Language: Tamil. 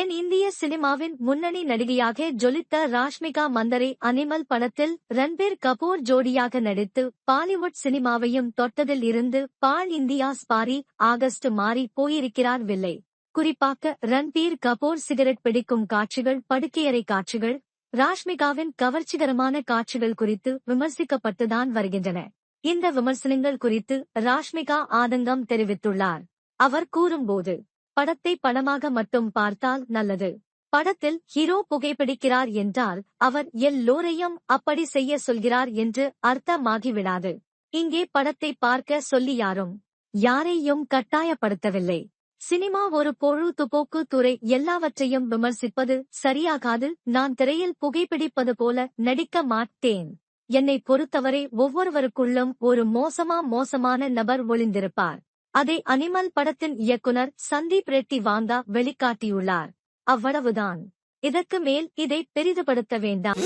சினிமாவின் முன்னணி நடிகையாக ஜொலித்த ராஷ்மிகா மந்தரை அனிமல் படத்தில் ரன்பீர் கபூர் ஜோடியாக நடித்து பாலிவுட் சினிமாவையும் தொட்டதில் இருந்து பால் இந்தியா ஸ்பாரி ஆகஸ்ட் மாறி போயிருக்கிறார் வில்லை. குறிப்பாக ரன்பீர் கபூர் சிகரெட் பிடிக்கும் காட்சிகள் படுக்கையறை காட்சிகள் ராஷ்மிகாவின் கவர்ச்சிகரமான காட்சிகள் குறித்து விமர்சிக்கப்பட்டுதான் வருகின்றன. இந்த விமர்சனங்கள் குறித்து ராஷ்மிகா ஆதங்கம் தெரிவித்துள்ளார். அவர் கூறும்போது படத்தை படமாக மட்டும் பார்த்தால் நல்லது. படத்தில் ஹீரோ புகைப்பிடிக்கிறார் என்றால் அவர் எல்லோரையும் அப்படி செய்ய சொல்கிறார் என்று அர்த்தமாகிவிடாது. இங்கே படத்தை பார்க்க சொல்லி யாரும் யாரையும் கட்டாயப்படுத்தவில்லை. சினிமா ஒரு பொழுதுபோக்கு துறை எல்லாவற்றையும் விமர்சிப்பது சரியாகாது. நான் திரையில் புகைப்பிடிப்பது போல நடிக்க மாட்டேன். என்னை பொறுத்தவரை ஒவ்வொருவருக்குள்ளும் ஒரு மோசமா மோசமான நபர் ஒளிந்திருப்பார். அதை அனிமல் படத்தின் இயக்குனர் சந்தீப் ரெட்டி வாந்தா வெளிக்காட்டியுள்ளார். அவ்வளவுதான். இதற்கு மேல் இதை பெரிதுபடுத்த வேண்டாம்.